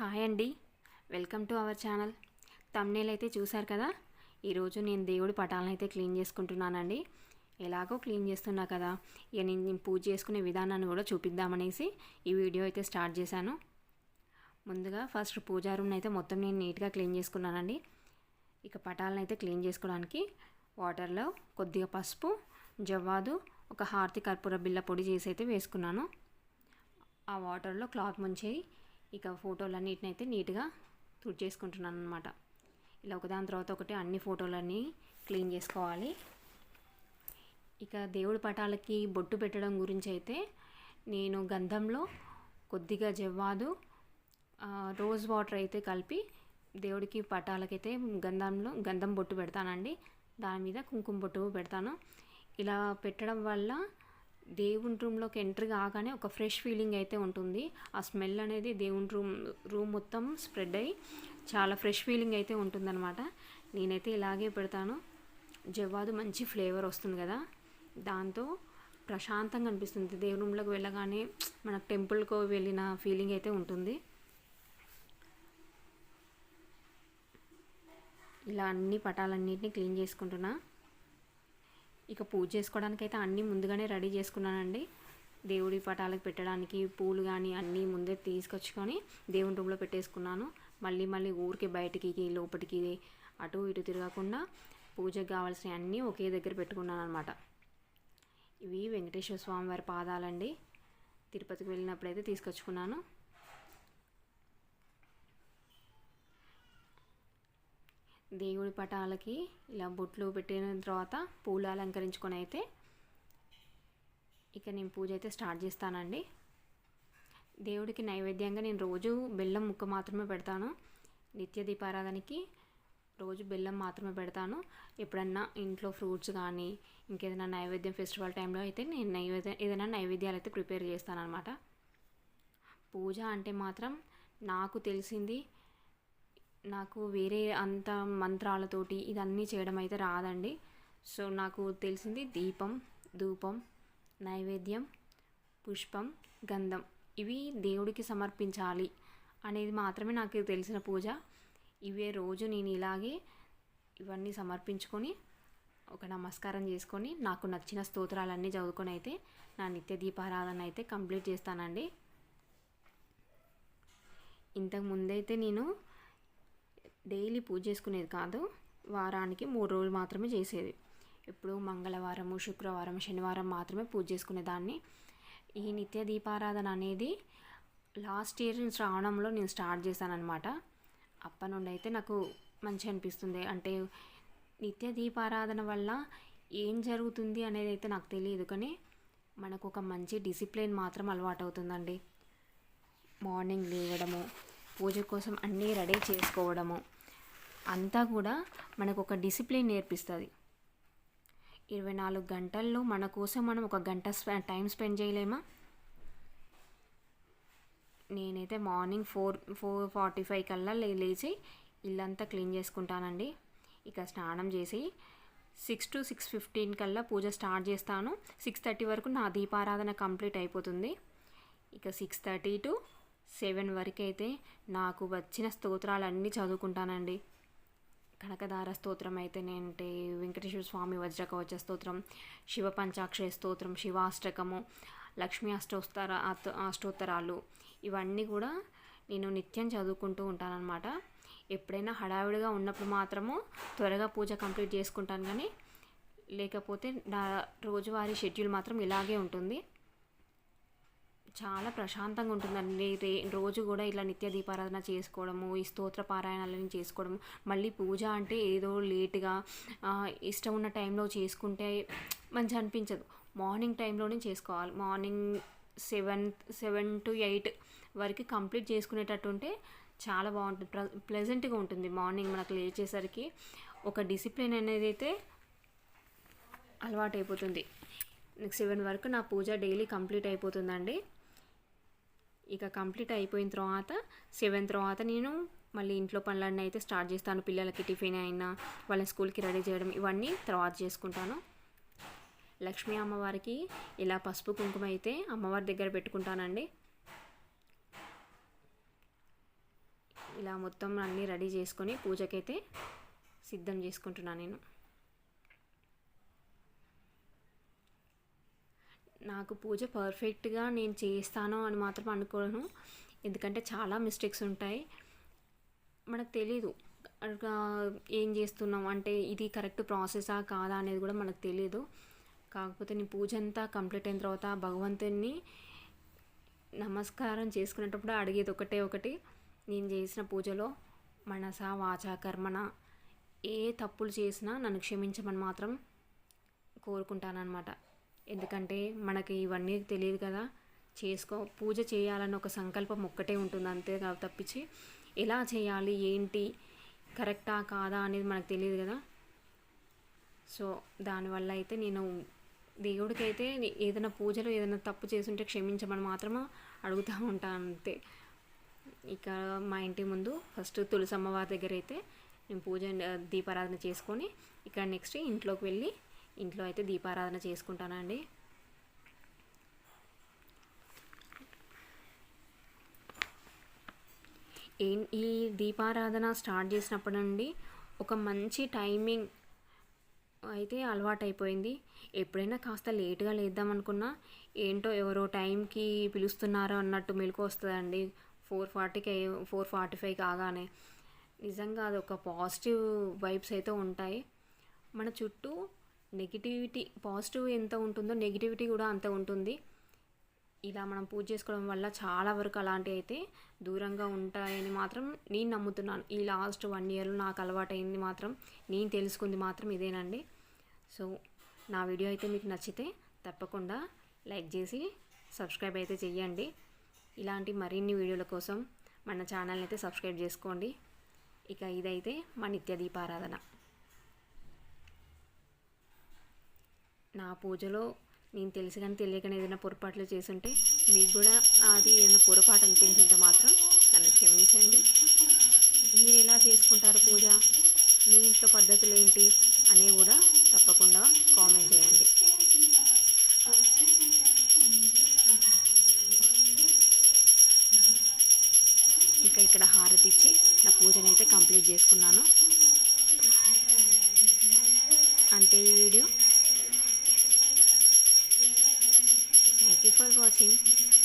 Hi అండి. Welcome to our channel. Thumbnail అయితే చూశారు కదా? ఈరోజు నేను దేవుడి పటాలను అయితే క్లీన్ చేసుకుంటున్నానండి. ఎలాగో క్లీన్ చేస్తున్నా కదా? ఇక నేను నేను పూజ చేసుకునే విధానాన్ని కూడా చూపిద్దామనేసి ఈ వీడియో అయితే స్టార్ట్ చేశాను. ముందుగా ఫస్ట్ పూజా రూమ్ని అయితే మొత్తం నేను నీట్గా క్లీన్ చేసుకున్నానండి. ఇక పటాలను అయితే క్లీన్ చేసుకోవడానికి వాటర్లో కొద్దిగా పసుపు జవ్వాదు ఒక హార్తి కర్పూర బిల్ల పొడి చేసి అయితే వేసుకున్నాను. ఆ వాటర్లో క్లాత్ ముంచి ఇక ఫోటోలన్నిటినైతే అయితే నీట్గా తుడిచేసుకుంటున్నాను అనమాట ఇలా ఒకదాని తర్వాత ఒకటి అన్ని ఫోటోలన్నీ క్లీన్ చేసుకోవాలి. ఇక దేవుడి పటాలకి బొట్టు పెట్టడం గురించి అయితే నేను గంధంలో కొద్దిగా జవ్వాదు రోజ్ వాటర్ అయితే కలిపి దేవుడికి పటాలకైతే గంధంలో గంధం బొట్టు పెడతానండి. దాని మీద కుంకుమ బొట్టు పెడతాను. ఇలా పెట్టడం వల్ల దేవుని రూమ్లోకి ఎంట్రీ కాగానే ఒక ఫ్రెష్ ఫీలింగ్ అయితే ఉంటుంది. ఆ స్మెల్ అనేది దేవుని రూమ్ రూమ్ మొత్తం స్ప్రెడ్ అయ్యి చాలా ఫ్రెష్ ఫీలింగ్ అయితే ఉంటుందన్నమాట. నేనైతే ఇలాగే పెడతాను. జవ్వాదు మంచి ఫ్లేవర్ వస్తుంది కదా. దాంతో ప్రశాంతంగా అనిపిస్తుంది. దేవుని రూమ్లోకి వెళ్ళగానే మనకు టెంపుల్కు వెళ్ళిన ఫీలింగ్ అయితే ఉంటుంది. ఇలా అన్ని పటాలన్నిటిని క్లీన్ చేసుకుంటున్నా. ఇక పూజ చేసుకోవడానికి అయితే అన్నీ ముందుగానే రెడీ చేసుకున్నానండి. దేవుడి పటాలకు పెట్టడానికి పూలు కానీ అన్నీ ముందే తీసుకొచ్చుకొని దేవుని రూమ్లో పెట్టేసుకున్నాను. మళ్ళీ మళ్ళీ ఊరికి బయటికి లోపలికి అటు ఇటు తిరగకుండా పూజకు కావాల్సిన అన్నీ ఒకే దగ్గర పెట్టుకున్నాను అనమాట ఇవి వెంకటేశ్వర స్వామి వారి పాదాలండి. తిరుపతికి వెళ్ళినప్పుడైతే తీసుకొచ్చుకున్నాను. దేవుడి పటాలకి ఇలా బొట్లు పెట్టిన తర్వాత పూలు అలంకరించుకొని అయితే ఇక నేను పూజ అయితే స్టార్ట్ చేస్తానండి. దేవుడికి నైవేద్యంగా నేను రోజు బెల్లం ముక్క మాత్రమే పెడతాను. నిత్య దీపారాధనకి రోజు బెల్లం మాత్రమే పెడతాను. ఎప్పుడన్నా ఇంట్లో ఫ్రూట్స్ కానీ ఇంకేదైనా నైవేద్యం ఫెస్టివల్ టైంలో అయితే నేను నైవేద్యం ఏదైనా నైవేద్యాలు అయితే ప్రిపేర్ చేస్తాను అనమాట పూజ అంటే మాత్రం నాకు తెలిసింది నాకు వేరే అంత మంత్రాలతోటి ఇదన్నీ చేయడం అయితే రాదండి. సో నాకు తెలిసింది దీపం ధూపం నైవేద్యం పుష్పం గంధం ఇవి దేవుడికి సమర్పించాలి అనేది మాత్రమే నాకు తెలిసిన పూజ. ఇవే రోజు నేను ఇలాగే ఇవన్నీ సమర్పించుకొని ఒక నమస్కారం చేసుకొని నాకు నచ్చిన స్తోత్రాలన్నీ చదువుకొని అయితే నా నిత్య దీపారాధన అయితే కంప్లీట్ చేస్తానండి. ఇంతకు ముందైతే నేను డైలీ పూజ చేసుకునేది కాదు. వారానికి మూడు రోజులు మాత్రమే చేసేది. ఇప్పుడు మంగళవారము శుక్రవారం శనివారం మాత్రమే పూజ చేసుకునేదాన్ని. ఈ నిత్య దీపారాధన అనేది లాస్ట్ ఇయర్ శ్రావణంలో నేను స్టార్ట్ చేశాను అనమాట అప్పటి నుండి అయితే నాకు మంచి అనిపిస్తుంది. అంటే నిత్య దీపారాధన వల్ల ఏం జరుగుతుంది అనేది అయితే నాకు తెలియదు. కానీ మనకు ఒక మంచి డిసిప్లిన్ మాత్రం అలవాటు అవుతుందండి. మార్నింగ్ లేవడము పూజ కోసం అన్నీ రెడీ చేసుకోవడము. అంతా కూడా మనకు ఒక డిసిప్లిన్ నేర్పిస్తుంది. ఇరవై నాలుగు గంటల్లో మన కోసం మనం ఒక గంట స్పె- టైం స్పెండ్ చేయలేమా? నేనైతే morning four four forty five కల్లా లే లేచి ఇల్లంతా క్లీన్ చేసుకుంటానండి. ఇక స్నానం చేసి సిక్స్ టు సిక్స్ ఫిఫ్టీన్ కల్లా పూజ స్టార్ట్ చేస్తాను. సిక్స్ థర్టీ వరకు నా దీపారాధన కంప్లీట్ అయిపోతుంది. ఇక సిక్స్ థర్టీ టు సెవెన్ వరకు అయితే నాకు వచ్చిన స్తోత్రాలన్నీ చదువుకుంటానండి. కనకదార స్తోత్రం అయితేనేంటే? వెంకటేశ్వర స్వామి వజ్రకవచ స్తోత్రం శివ పంచాక్షర స్తోత్రం శివాష్టకము లక్ష్మీ అష్టోత్తర అష్టోత్తరాలు ఇవన్నీ కూడా నేను నిత్యం చదువుకుంటూ ఉంటానన్నమాట. ఎప్పుడైనా హడావిడిగా ఉన్నప్పుడు మాత్రము త్వరగా పూజ కంప్లీట్ చేసుకుంటాను కానీ లేకపోతే నా రోజువారీ షెడ్యూల్ మాత్రం ఇలాగే ఉంటుంది. చాలా ప్రశాంతంగా ఉంటుందండి. రే రోజు కూడా ఇలా నిత్య దీపారాధన చేసుకోవడము ఈ స్తోత్ర పారాయణాలని చేసుకోవడము. మళ్ళీ పూజ అంటే ఏదో లేట్గా ఇష్టం ఉన్న టైంలో చేసుకుంటే మంచి అనిపించదు. మార్నింగ్ టైంలోనే చేసుకోవాలి. Morning seven seven to eight వరకు కంప్లీట్ చేసుకునేటట్టు ఉంటే చాలా బాగుంటుంది. ప్ర ప్లెజెంట్గా ఉంటుంది మార్నింగ్ మనకు లేచేసరికి. ఒక డిసిప్లిన్ అనేది అయితే అలవాటు అయిపోతుంది సెవెన్ వరకు నా పూజ డైలీ కంప్లీట్ అయిపోతుందండి. ఇక కంప్లీట్ అయిపోయిన తర్వాత సెవెన్ తర్వాత నేను మళ్ళీ ఇంట్లో పనులన్నీ అయితే స్టార్ట్ చేస్తాను. పిల్లలకి టిఫిన్ అయినా వాళ్ళ స్కూల్కి రెడీ చేయడం ఇవన్నీ తర్వాత చేసుకుంటాను. లక్ష్మీ అమ్మవారికి ఇలా పసుపు కుంకుమ అయితే అమ్మవారి దగ్గర పెట్టుకుంటానండి. ఇలా మొత్తం అన్నీ రెడీ చేసుకొని పూజకైతే సిద్ధం చేసుకుంటున్నాను నేను. నాకు పూజ పర్ఫెక్ట్గా నేను చేస్తాను అని మాత్రం అనుకోను. ఎందుకంటే చాలా మిస్టేక్స్ ఉంటాయి. మనకు తెలీదు. ఏం చేస్తున్నాం అంటే ఇది కరెక్ట్ ప్రాసెసా కాదా అనేది కూడా మనకు తెలియదు కాకపోతే నీ పూజ అంతా కంప్లీట్ అయిన తర్వాత భగవంతుని నమస్కారం చేసుకునేటప్పుడు అడిగేది ఒకటే ఒకటి. నేను చేసిన పూజలో మనస వాచ కర్మన ఏ తప్పులు చేసినా నన్ను క్షమించమని మాత్రం కోరుకుంటానన్నమాట. ఎందుకంటే మనకి ఇవన్నీ తెలియదు కదా. చేసుకో పూజ చేయాలన్న ఒక సంకల్పం ఒక్కటే ఉంటుంది అంతే కాదు తప్పించి ఎలా చేయాలి ఏంటి కరెక్టా కాదా అనేది మనకు తెలియదు కదా. సో దానివల్ల అయితే నేను దేవుడికైతే ఏదైనా పూజలో ఏదైనా తప్పు చేసుంటే క్షమించమని మాత్రం అడుగుతూ ఉంటాను అంతే. ఇక మా ఇంటి ముందు ఫస్ట్ తులసమ్మవారి దగ్గర అయితే నేను పూజ దీపారాధన చేసుకొని ఇక్కడ నెక్స్ట్ ఇంట్లోకి వెళ్ళి ఇంట్లో అయితే దీపారాధన చేసుకుంటానండి. ఏం ఈ దీపారాధన స్టార్ట్ చేసినప్పటి నుండి ఒక మంచి టైమింగ్ అయితే అలవాటు అయిపోయింది ఎప్పుడైనా కాస్త లేట్గా లేద్దాం అనుకున్నా ఏంటో ఎవరో టైంకి పిలుస్తున్నారో అన్నట్టు మెలకు వస్తుందండి. ఫోర్ ఫార్టీకి ఫోర్ ఫార్టీ ఫైవ్ కాగానే. నిజంగా అది ఒక పాజిటివ్ వైబ్స్ అయితే ఉంటాయి. మన చుట్టూ నెగిటివిటీ పాజిటివ్ ఎంత ఉంటుందో నెగిటివిటీ కూడా అంత ఉంటుంది. ఇలా మనం పూజ చేసుకోవడం వల్ల చాలా వరకు అలాంటివి అయితే దూరంగా ఉంటాయని మాత్రం నేను నమ్ముతున్నాను. ఈ లాస్ట్ వన్ ఇయర్లో నాకు అలవాటైంది మాత్రం నేను తెలుసుకుంది మాత్రం ఇదేనండి. సో నా వీడియో అయితే మీకు నచ్చితే తప్పకుండా లైక్ చేసి సబ్స్క్రైబ్ అయితే చెయ్యండి. ఇలాంటి మరిన్ని వీడియోల కోసం మన ఛానల్ని అయితే సబ్స్క్రైబ్ చేసుకోండి. ఇక ఇదైతే మా నిత్య దీపారాధన. నా పూజలో నేను తెలిసి కానీ తెలియకనే ఏదైనా పొరపాట్లు చేసుంటే మీకు కూడా అది ఏదైనా పొరపాటు అనిపించుంటే మాత్రం నన్ను క్షమించండి. మీరు ఎలా చేసుకుంటారు పూజ? మీ ఇంట్లో పద్ధతులు ఏంటి? అని కూడా తప్పకుండా కామెంట్ చేయండి. ఇంకా ఇక్కడ హారతి ఇచ్చి నా పూజను అయితే కంప్లీట్ చేసుకున్నాను. అంతే ఈ వీడియో 你会不钱？